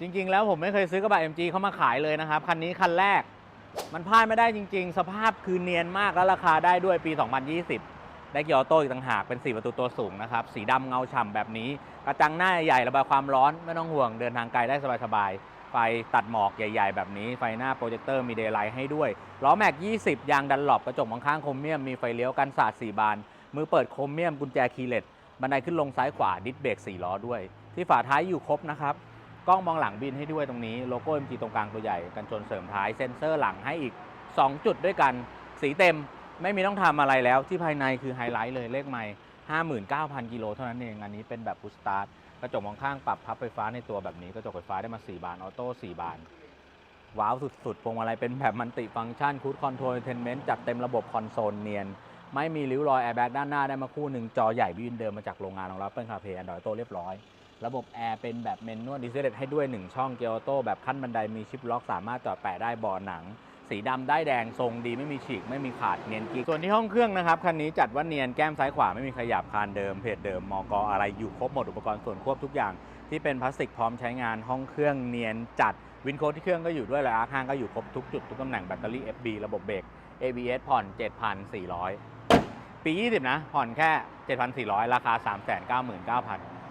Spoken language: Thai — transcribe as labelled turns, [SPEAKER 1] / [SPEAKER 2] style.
[SPEAKER 1] จริง ๆ แล้วผมไม่เคยซื้อกระบะ MG เข้ามาขายเลยนะครับ คันนี้คันแรก มันพลาดไม่ได้จริง ๆ สภาพคือเนียนมากและราคาได้ด้วยปี 2020 ได้เกียร์ออโต้อีกต่างหากเป็น 4 ประตูตัวสูงนะครับ สีดำเงาฉ่ำแบบนี้ กระจังหน้าใหญ่ระบายความร้อนไม่ต้องห่วงเดินทางไกลได้สบายๆ ไฟตัดหมอกใหญ่ ๆ แบบนี้ ไฟหน้าโปรเจคเตอร์มีเดย์ไลท์ให้ด้วยล้อแม็ก 20 ยางดันหลบกระจกมองข้างโครเมียมมีไฟเลี้ยวกันสาด4บานมือเปิดโครเมียมกุญแจคีเลสบันไดขึ้นลงซ้ายขวาดิสเบรก4ล้อด้วย ที่ฝาท้ายอยู่ครบนะครับ กล้องมองหลังบินให้ด้วยตรงนี้โลโก้ MG ตรงกลางตัวใหญ่กันชนเสริมท้ายเซ็นเซอร์หลังให้อีก 2 จุดด้วยกันสีเต็มไม่มีต้องทำอะไรแล้วที่ภายในคือไฮไลท์เลยเลขไม่ 59,000 กิโลเท่านั้นเองอันนี้เป็นแบบพุสตาร์ทกระจกมองข้างปรับพับไฟฟ้าในตัวแบบนี้กระจกไฟฟ้าได้มา 4 บานออโต้4บาน ว้าวสุดๆพวงมาลัยเป็นแบบมันติฟังก์ชันคูดคอนโทรลเทนเมนต์จัดเต็มระบบคอนโซลเนียน ไม่มีริ้วรอยแอร์แบ็กด้านหน้าได้มาคู่หนึ่งจอใหญ่วินเดิมมาจากโรงงานของเราเป็นคาเพย์แอนดรอยโตเรียบร้อย ระบบแอร์เป็นแบบเมนนวลดิสเซลให้ด้วย 1 ช่องเกียร์ออโต้แบบขั้นบันไดมีชิปล็อกสามารถจอดแปะได้บาะหนัง สีดำได้แดงทรงดีไม่มีฉีกไม่มีขาดเนียนกิ๊กส่วนที่ห้องเครื่องนะครับคันนี้จัดว่าเนียนแก้มซ้ายขวาไม่มีขยับคานเดิมเพจเดิมมอกอะไรอยู่ครบหมดอุปกรณ์ส่วนควบทุกอย่าง ที่เป็นพลาสติกพร้อมใช้งานห้องเครื่องเนียนจัดวินโค้ดที่เครื่องก็อยู่ด้วยและอาร์ข้างก็อยู่ครบทุกจุดทุกตำแหน่งแบตเตอรี่ FB ระบบเบรก ABS ผ่อน 7,400 ปี 20 นะ ผ่อนแค่ 7,400 ราคา 399,000